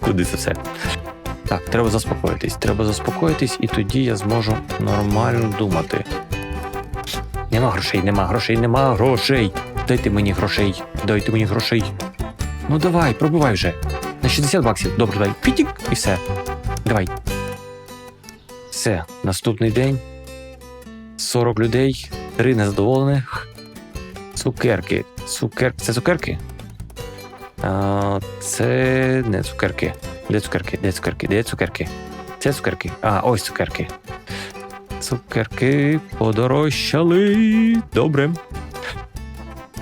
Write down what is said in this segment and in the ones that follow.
Куди це все? Так, треба заспокоїтись. Треба заспокоїтись, і тоді я зможу нормально думати. Нема грошей, нема грошей, нема грошей. Дайте мені грошей, дайте мені грошей. Ну давай, пробивай вже. На 60 баксів. Добре, дай. Пітік і все. Давай. Все, наступний день. 40 людей, 3 незадоволених. Цукерки. Цукерки. Це цукерки? Це не цукерки. Де цукерки? Де цукерки? Де цукерки? Це цукерки. А, ось цукерки. Цукерки подорожчали. Добре.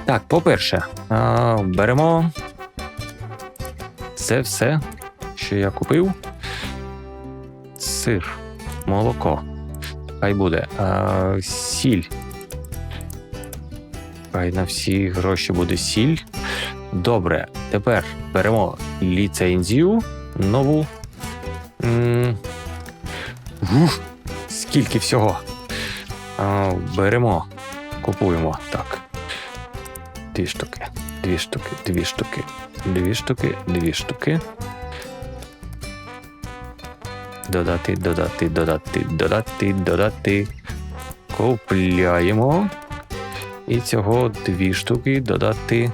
Так, по-перше, беремо це все, що я купив. Сир, молоко. Хай буде. А, сіль. Хай на всі гроші буде сіль. Добре, тепер беремо ліцензію нову. М, скільки всього. Беремо, купуємо. Так. Дві штуки, дві штуки, дві штуки, дві штуки, дві штуки. Додати, додати, додати, додати, додати. Купляємо. І цього дві штуки додати.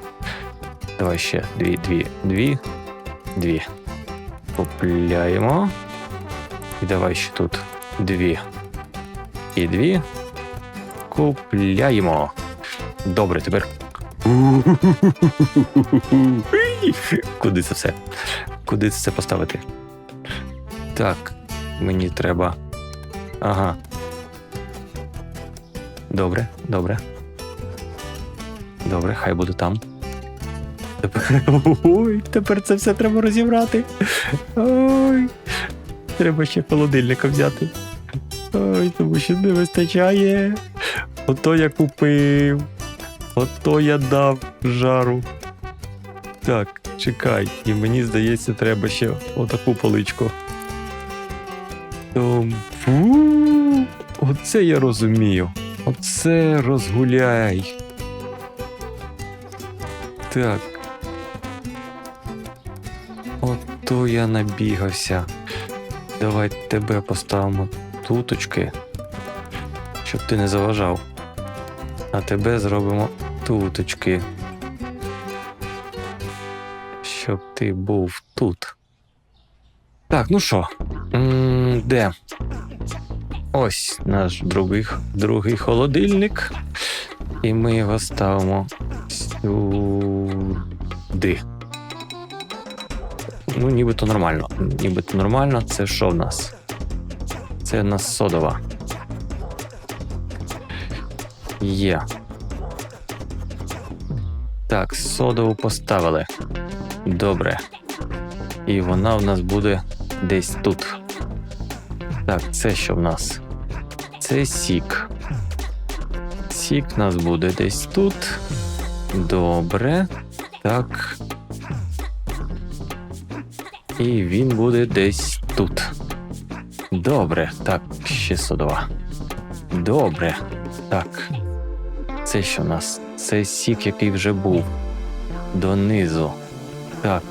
Давай ще дві, дві, дві, дві. Купляємо. І давай ще тут дві. І дві. Купляємо. Добре, тепер. Куди це все? Куди це все поставити? Так, мені треба. Ага. Добре, добре. Добре, хай буде там. Тепер. Ой, тепер це все треба розібрати. Ой. Треба ще холодильника взяти. Ой, тому що не вистачає. Ото я купив. Ото я дав жару. Так, чекай, і мені здається, треба ще отаку поличку. Фу, оце я розумію. Оце розгуляй. Так. Ото я набігався. Давай тебе поставимо туточки, щоб ти не заважав. А тебе зробимо туточки. Щоб ти був тут. Так, ну що? Де? Ось наш другий, другий холодильник. І ми його ставимо сюди. Ну, нібито нормально. Нібито нормально. Це що в нас? Це в нас содова. Є. Так, содову поставили. Добре. І вона в нас буде десь тут. Так, це що в нас? Це сік. Сік в нас буде десь тут. Добре. Так. І він буде десь тут. Добре. Так, ще содова. Добре. Так. Це що в нас? Це сік, який вже був. Донизу. Так.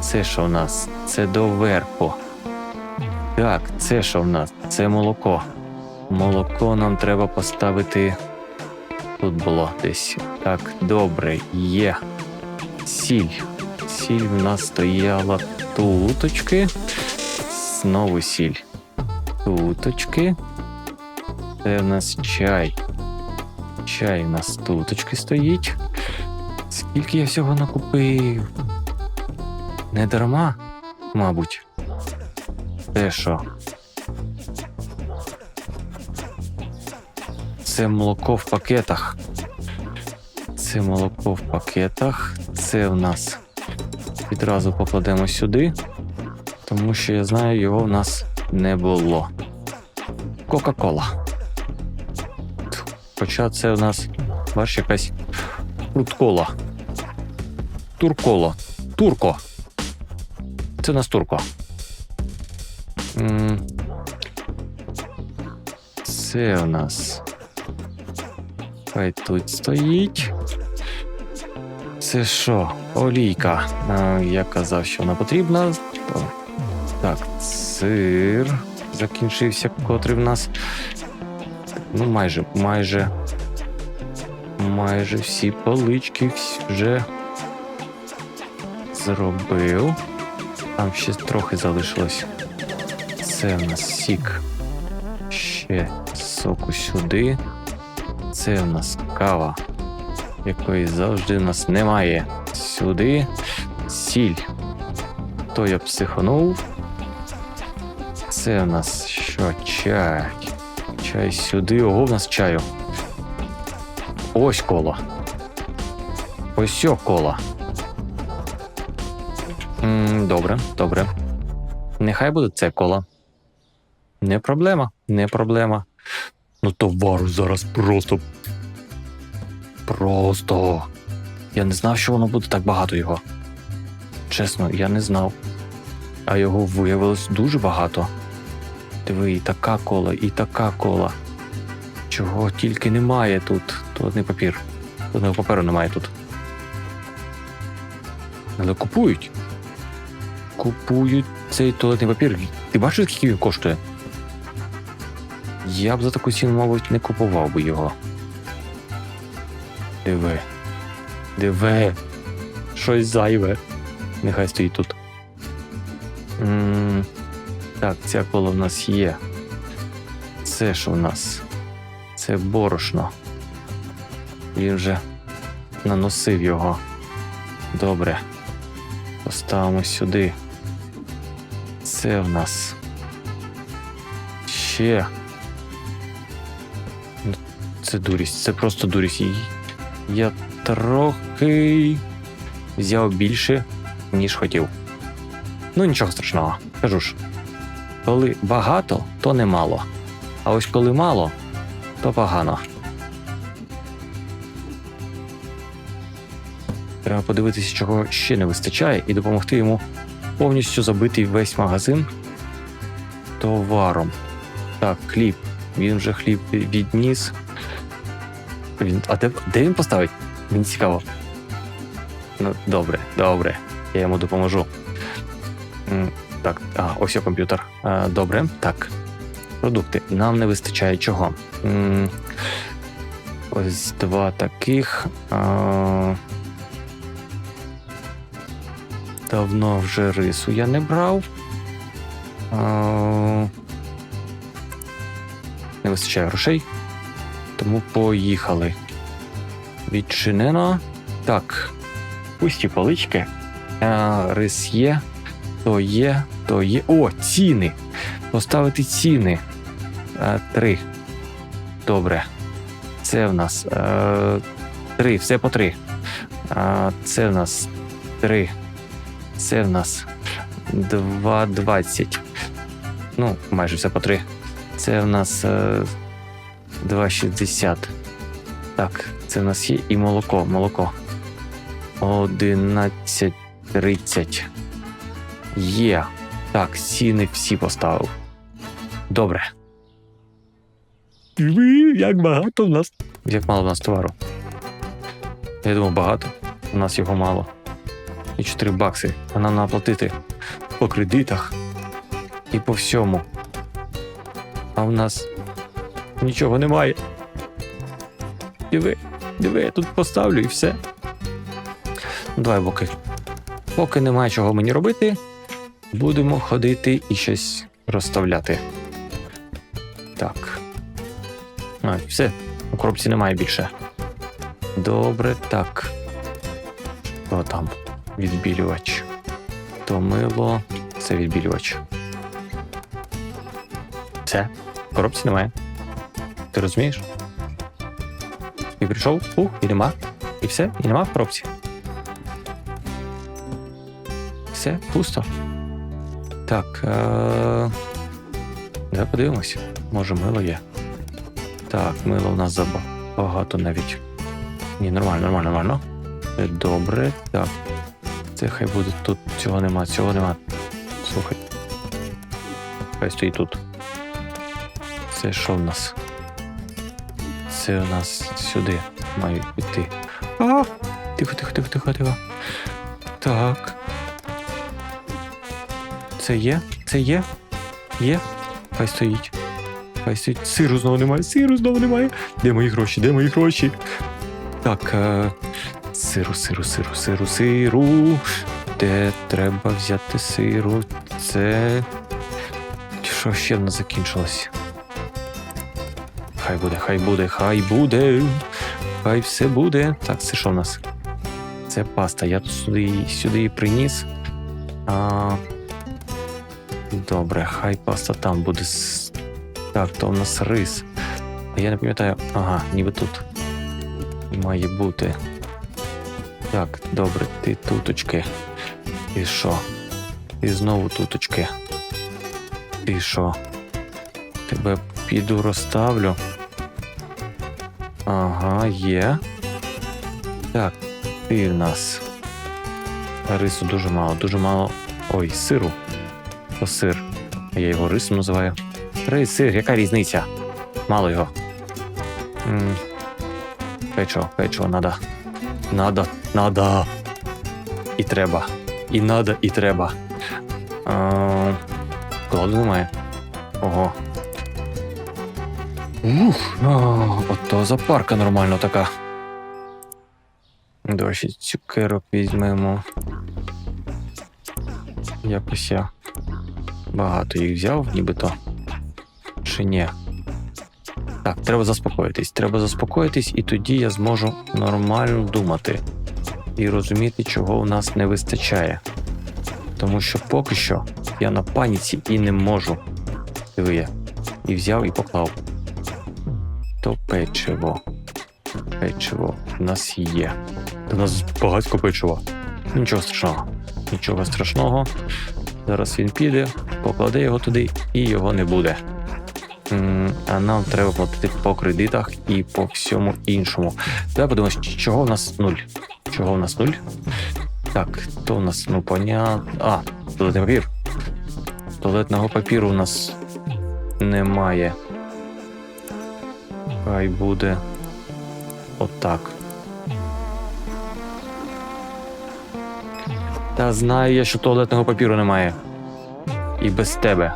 Це що в нас? Це доверху. Так, це що в нас? Це молоко. Молоко нам треба поставити. Тут було десь. Так, добре, є. Сіль. Сіль в нас стояла туточки. Знову сіль. Туточки. Це в нас чай. Чай у нас туточки стоїть. Скільки я всього накупив? Не дарма, мабуть. Це що? Це молоко в пакетах. Це молоко в пакетах. Це в нас відразу покладемо сюди, тому що я знаю, його в нас не було. Кока-кола. Хоча це в нас, бачиш, якась фруткола. Туркола. Турко. Це у нас турко. Це у нас. Хай тут стоїть. Це що? Олійка. Я казав, що вона потрібна. Так, сир закінчився, котрий в нас. Ну, майже, майже. Майже всі полички вже зробив. Там ще трохи залишилось. Це в нас сік. Ще соку сюди. Це в нас кава, якої завжди в нас немає. Сюди сіль. То я психанув. Це в нас що? Чай. Чай сюди. Ого, в нас чаю. Ось коло. Ось сьо коло. М, Добре, добре. Нехай буде це коло. Не проблема, не проблема. Ну, товару зараз просто. Просто. Я не знав, що воно буде так багато його. Чесно, я не знав. А його виявилось дуже багато. Диви, і така кола, і така кола. Чого тільки немає тут. Туалетний папір. Туалетного паперу немає тут. Але купують. Купують цей туалетний папір. Ти бачиш, скільки він коштує? Я б за таку ціну, мабуть, не купував би його. Диви. Диви. Щось зайве. Нехай стоїть тут. м так, ця кола в нас є. Це що в нас? Це борошно. Він вже наносив його. Добре. Поставимо сюди. Це в нас. Ще. Це дурість, це просто дурість. Я трохи взяв більше, ніж хотів. Ну, нічого страшного, кажу ж. Коли багато, то немало. А ось коли мало, то погано. Треба подивитися, чого ще не вистачає, і допомогти йому повністю забити весь магазин товаром. Так, хліб. Він вже хліб відніс. Він, а де, де він поставить? Мені цікаво. Ну, добре, добре. Я йому допоможу. Так, а, ось є комп'ютер. Добре, так. Продукти. Нам не вистачає чого. Ось два таких. Давно вже рису я не брав. Не вистачає грошей. Тому поїхали. Відчинено. Так. Пусті полички. А, рис є. То є, то є. О, ціни. Поставити ціни. А, три. Добре. Це в нас е, три, все по три. А, це в нас три. Це в нас 2,20. Ну, майже все по три. Це в нас е, 2,60. Так, це в нас є і молоко. Молоко. 11,30. Є. Так, ціни всі поставив. Добре. Як багато в нас. Як мало в нас товару. Я думав, багато. У нас його мало. І 4 бакси. А нам треба платити по кредитах і по всьому. А в нас нічого немає. Диви, диви, я тут поставлю і все. Ну, Давай, поки. Поки немає чого мені робити, будемо ходити і щось розставляти. Так. А, все, у коробці немає більше. Добре, так. Що там? Відбілювач. То мило. Це відбілювач. Це. В коробці немає. Ти розумієш? І прийшов, ух, і нема. І все, і нема в коробці. Все, пусто. Так. Е- Давай подивимось. Може, мило є. Так, мило у нас забагато навіть. Ні, нормально, нормально, нормально. Е, Добре, так. Це хай буде тут. Цього нема, цього нема. Слухай. Хай стоїть тут. Це що в нас? Це у нас сюди мають піти. А! Тихо, тихо, тихо, тихо, тихо. Так. Це є? Це є? Є? Хай стоїть. Хай стоїть. Сиру знову немає, сиру знову немає. Де мої гроші? Де мої гроші? Так. Е... Сиру, сиру, сиру, сиру, сиру. Де треба взяти сиру? Це. Що ще нас закінчилось? Хай буде, хай буде, хай буде. Хай все буде. Так, це що в нас? Це паста. Я тут сюди, сюди її приніс. А... Добре, хай паста там буде. Так, то у нас рис. Я не пам'ятаю. Ага, ніби тут має бути. Так, добре, ти туточки. І що? І знову туточки. І що? Тебе піду розставлю. Ага, є. Так, ти в нас. Рису дуже мало, дуже мало. Ой, сиру. То сир. Я його рисом називаю. Рис, сир, яка різниця? Мало його. м Печиво, печиво, надо. Надо, надо. І треба. І надо, і треба. Кладу немає. Ого. Ух, а, ото запарка нормально така. Ще цукерок візьмемо. Якось я багато їх взяв, нібито. Чи ні? Так, треба заспокоїтись. Треба заспокоїтись, і тоді я зможу нормально думати і розуміти, чого у нас не вистачає. Тому що поки що я на паніці і не можу. Диви я. І взяв і поклав. То печиво. Печиво в нас є. У нас багатько печива. Нічого страшного. Нічого страшного. Зараз він піде, покладе його туди і його не буде. А нам треба платити по кредитах і по всьому іншому. Давай подумаємо, чого в нас нуль? Чого в нас нуль? Так, то в нас, ну, понятно. А, туалетний папір. Туалетного папіру у нас немає. Хай буде отак. Та знаю я, що туалетного папіру немає. І без тебе.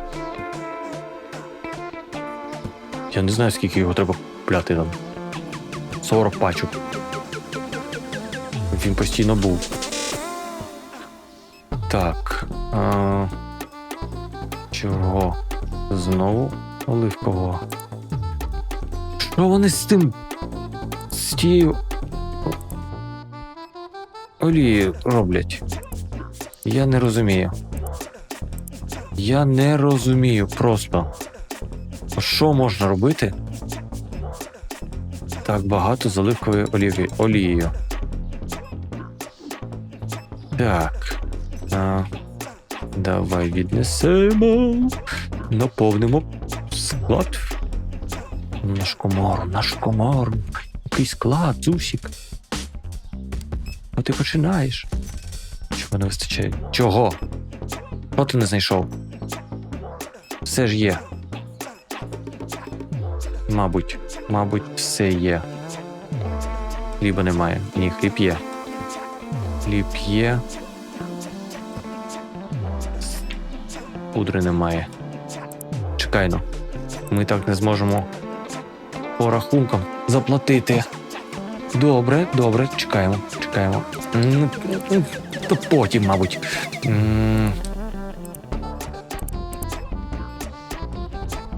Я не знаю, скільки його треба купляти там. 40 пачок. Він постійно був. Так. А... Чого? Знову оливкового. Що вони з тим. з тією. Олією роблять? Я не розумію. Я не розумію просто. Що можна робити? Так багато з оливковою олією. Так. А, давай віднесемо. Наповнимо склад. Наш комар, наш комар. Який склад, Зусік. Ну ти починаєш. Чого не вистачає? Чого? Що ти не знайшов? Все ж є. Мабуть, мабуть, все є. Хліба немає. Ні, хліб є. Хліб є. Пудри немає. Чекай ну. Ми так не зможемо по рахункам заплатити. Добре, добре, чекаємо, чекаємо. То потім, мабуть.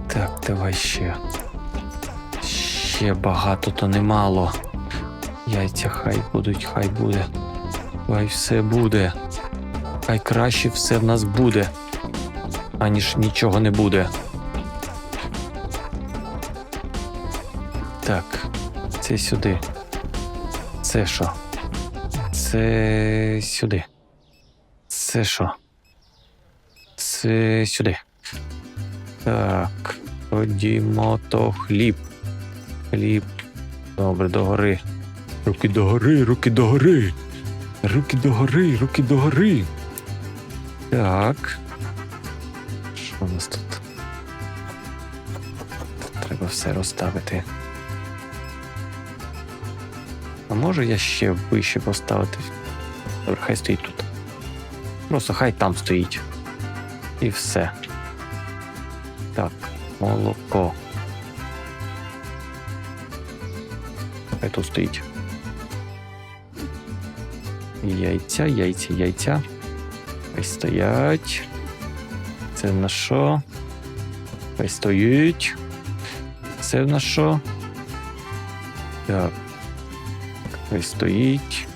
Так, давай ще. Ще багато, то немало. Яйця хай будуть, хай буде. Хай все буде. Хай краще все в нас буде, аніж нічого не буде. Так, це сюди. Це що? Це сюди. Це що? Це сюди. Так, ходімо, то хліб. Хліб. Добре, догори. Руки догори, руки догори. Руки догори, руки догори. Так. Що у нас тут? Треба все розставити. А може я ще вище поставити? Добре, хай стоїть тут. Просто хай там стоїть. І все. Так, молоко. Хай тут стоїть. Яйця, яйця, яйця. Хай стоять. Це на що? Хай стоїть. Це на що? Так. Хай стоїть.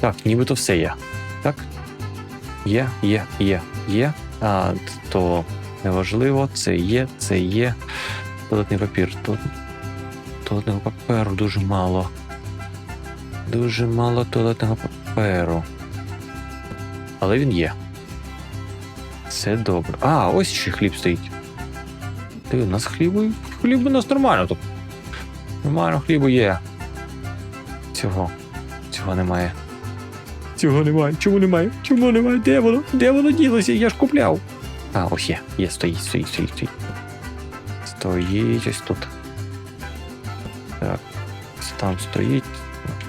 Так, нібито все є. Так? Є, є, є, є. А, то неважливо, це є, це є. Туалетний папір. Туалетного паперу дуже мало. Дуже мало туалетного паперу. Але він є. Це добре. А, ось ще хліб стоїть. Ти, у нас хлібу. Хліб у нас нормально тут. Нормально хлібу є. Цього. Цього немає. Цього немає. Чому немає? Чому немає? Де воно? Де воно ділося? Я ж купляв. А, ось є. Є, стоїть, стоїть, стоїть, стоїть. Стоїть ось тут. Так. Там стоїть.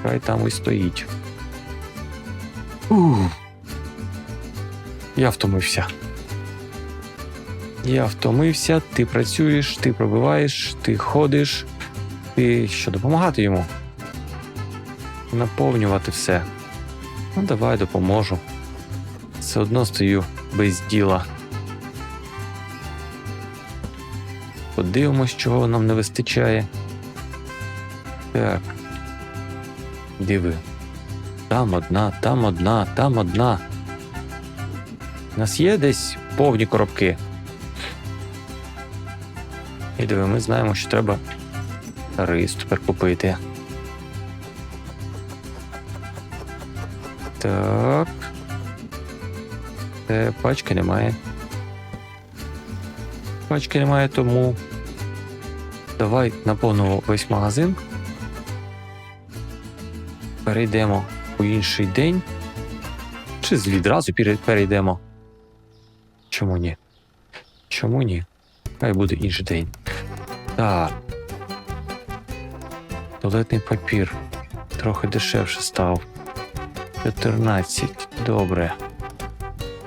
Хай там і стоїть. Ух. Я втомився. Я втомився, ти працюєш, ти пробиваєш, ти ходиш. Ти що допомагати йому? Наповнювати все. Ну, давай допоможу. Все одно стою без діла. Подивимось, чого нам не вистачає. Так. Диви. Там одна, там одна, там одна. У нас є десь повні коробки. І диви, ми знаємо, що треба рис тепер купити. Так. Е, пачки немає. Пачки немає, тому давай наповнимо весь магазин. Перейдемо у інший день. Чи відразу перейдемо? Чому ні? Чому ні? Хай буде інший день. Так. Туалетний папір. Трохи дешевше став. 14. Добре.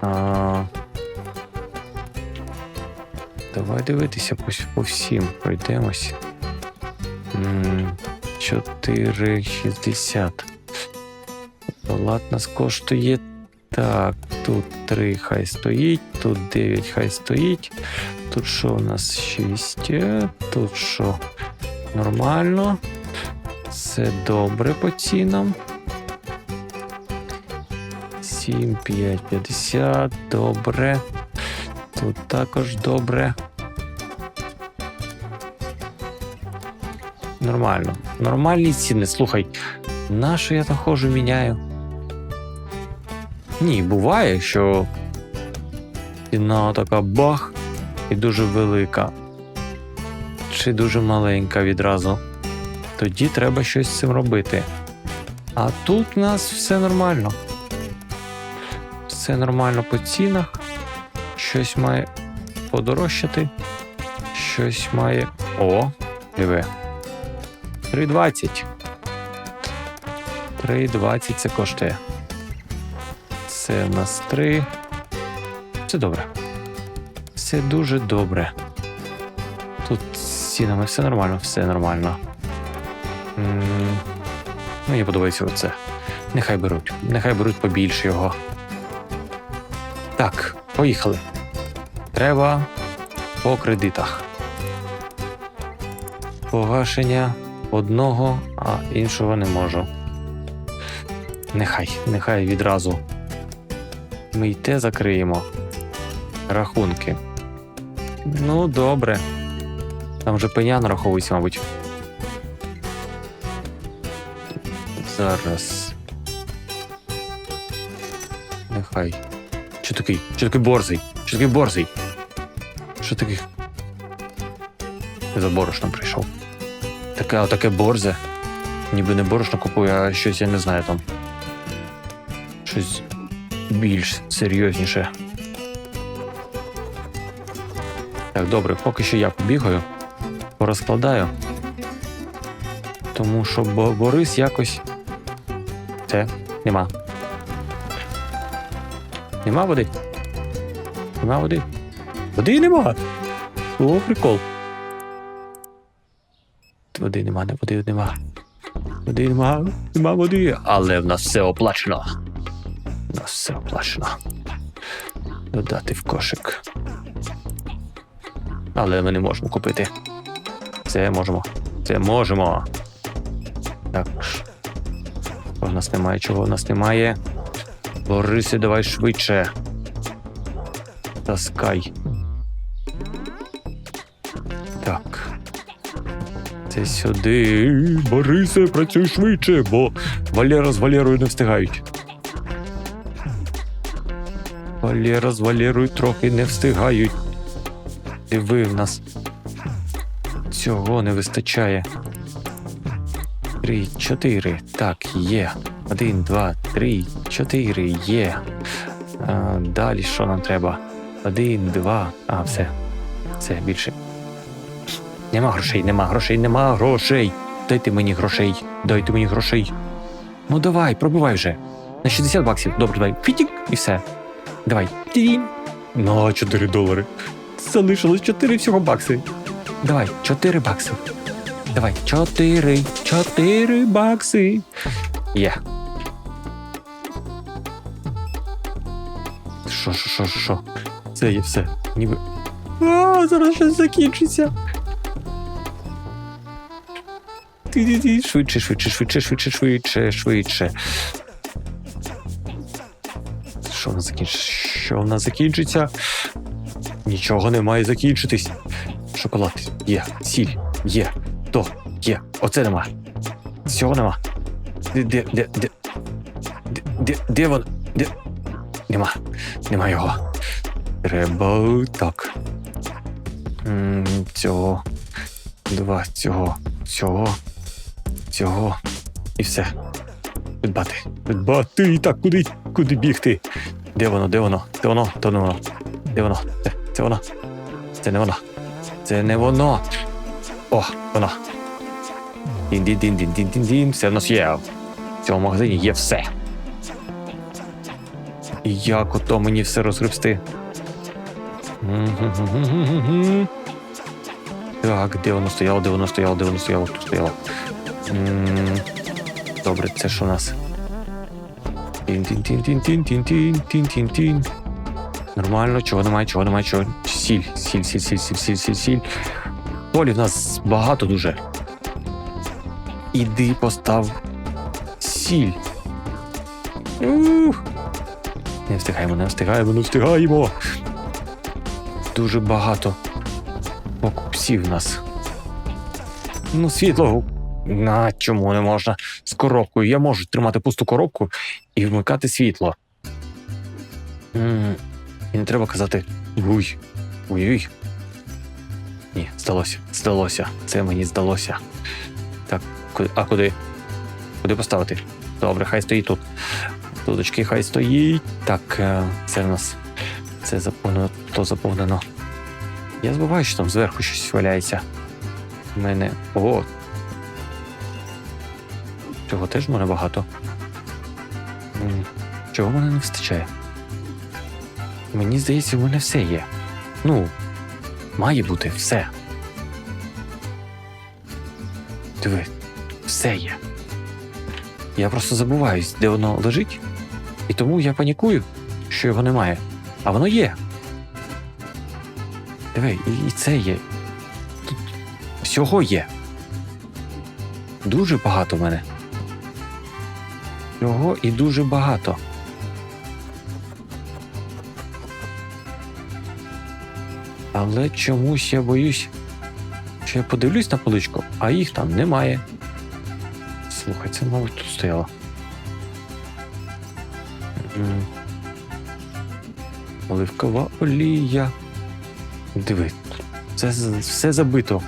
А... Давай дивитися по, по всім. Пройдемось. 4,60. Лад нас коштує. Так, тут 3 хай стоїть, тут 9 хай стоїть. Тут що у нас 6, тут що нормально. Все добре по цінам. 7, 5, 50, добре. Тут також добре. Нормально. Нормальні ціни. Слухай, на що я там ходжу, міняю? Ні, буває, що ціна така бах і дуже велика. Чи дуже маленька відразу. Тоді треба щось з цим робити. А тут у нас все нормально. Все нормально по цінах. Щось має подорожчати. Щось має. О, диви. 3,20. 3,20 це коштує. Це в нас 3. Все добре. Все дуже добре. Тут з цінами все нормально, все нормально. М, Мені подобається оце. Нехай беруть. Нехай беруть побільше його. Так, поїхали. Треба по кредитах. Погашення одного, а іншого не можу. Нехай, нехай відразу. Ми й те закриємо. Рахунки. Ну, добре. Там же пеня нараховується, мабуть. Зараз. Нехай. Що такий? Що такий борзий? Що такий борзий? Що такий? За борошном прийшов. Таке, отаке борзе. Ніби не борошно купує, а щось я не знаю там. Щось більш серйозніше. Так, добре, поки що я побігаю, порозкладаю. Тому що Бо- Борис якось. Це нема. Нема води? Нема води? Води нема. О, прикол. Води нема, не води нема. Води нема, нема води. Але в нас все оплачено. У нас все оплачено. Додати в кошик. Але ми не можемо купити. Це можемо. Це можемо. Так. В нас немає, чого в нас немає. Борисе, давай швидше. Таскай. Так. Це сюди. Борисе, працюй швидше, бо Валера з Валерою не встигають. Валера з Валерою трохи не встигають. Диви в нас. Цього не вистачає. Три, чотири. Так, є. Один, два, три, чотири, є. А, далі що нам треба? Один, два. А, все. Все більше. Нема грошей, нема грошей, нема грошей. Дайте мені грошей. Дайте мені грошей. Ну давай, пробивай вже. На 60 баксів. Добре, давай. Фітік і все. Давай. На 4 долари. Залишилось 4 всього бакси. Давай, 4 бакси. Давай, 4. 4 бакси. Є. Що, що, що, що, що? Це є все. Ніби. А, зараз щось закінчиться. Швидше, швидше, швидше, швидше, швидше, швидше. Що в нас закінчиться? Що в нас закінчиться? Нічого не має закінчитись. Шоколад є, сіль є, то є. Оце нема. Цього нема. Де, де, де, де, де, де, де воно? Нема. Нема його. Треба так. Цього. Два цього. Цього. Цього. І все. Підбати. Підбати. Так, куди? Куди бігти? Де воно? Де воно? Де воно? Не воно. Де воно? Де? Це воно. Це не воно. Це не воно. О, воно. Дін-дін-дін-дін-дін-дін. Все в нас є. В цьому магазині є все. І як ото мені все розгребсти? Так, де воно стояло, де воно стояло, де воно стояло, тут стояло. Добре, це що у нас? Нормально, чого немає, чого немає, чого. Сіль, сіль, сіль, сіль, сіль, сіль, сіль, сіль. Солі в нас багато дуже. Іди постав сіль. Ух. Не встигаємо, не встигаємо, не встигаємо. Дуже багато покупців нас. Ну, світло. На чому не можна? З коробкою. Я можу тримати пусту коробку і вмикати світло. М, І не треба казати уй, уй-уй. Ні, здалося, здалося. Це мені здалося. Так, а куди? Куди поставити? Добре, хай стоїть тут. Дудочки, хай стоїть. Так, е, це в нас. Це заповнено, то заповнено. Я забуваю, що там зверху щось валяється. У мене. О! Цього теж в мене багато. Чого мене не вистачає? Мені здається, у мене все є. Ну, має бути все. Диви, все є. Я просто забуваюсь, де воно лежить, і тому я панікую, що його немає. А воно є. Диви, і, це є. Тут всього є. Дуже багато в мене. Всього і дуже багато. Але чомусь я боюсь, що я подивлюсь на поличку, а їх там немає. Слухай, це, мабуть, тут стояло. Оливкова олія. Диви, це все забито.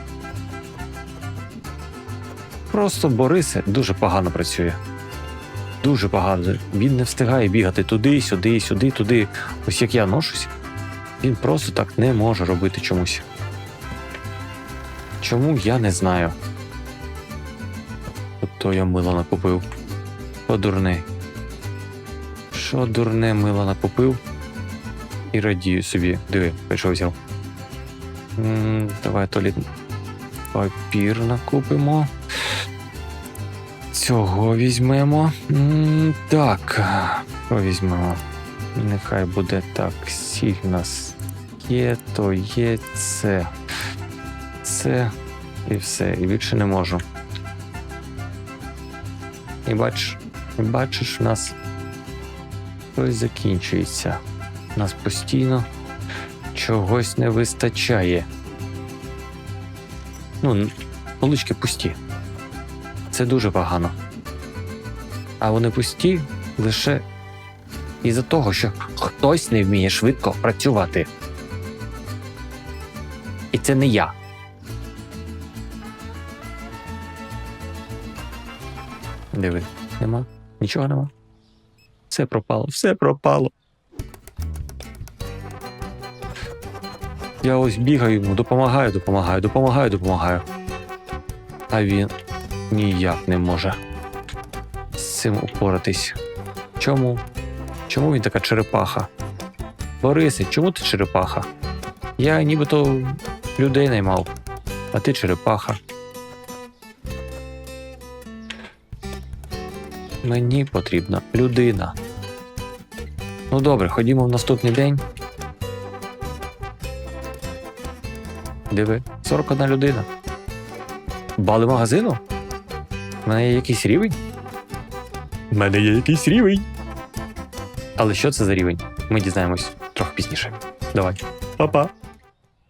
Просто Борисе дуже погано працює. Дуже погано. Він не встигає бігати туди, сюди, сюди, туди. Ось як я ношусь, він просто так не може робити чомусь. Чому я не знаю. Ото я мила накупив. Що дурне. Що дурне мила накупив? і радію собі. Диви, прийшов взяв. М, Давай туалет папір накупимо. Цього візьмемо. М, Так, візьмемо. Нехай буде так. Сіль нас є, то є це. Це і все. І більше не можу. І бачиш, бачиш, у нас щось закінчується. Нас постійно чогось не вистачає. Ну, полички пусті. Це дуже погано. А вони пусті лише із-за того, що хтось не вміє швидко працювати. І це не я. Диви, нема? Нічого нема. Все пропало, все пропало. Я ось бігаю йому, допомагаю, допомагаю, допомагаю, допомагаю. А він ніяк не може з цим упоратись. Чому? Чому він така черепаха? Борисе, чому ти черепаха? Я нібито людей наймав, а ти черепаха. Мені потрібна людина. Ну добре, ходімо в наступний день. Диви, 41 людина. Бали магазину? У мене є якийсь рівень? У мене є якийсь рівень. Але що це за рівень? Ми дізнаємось трохи пізніше. Давай. Па-па.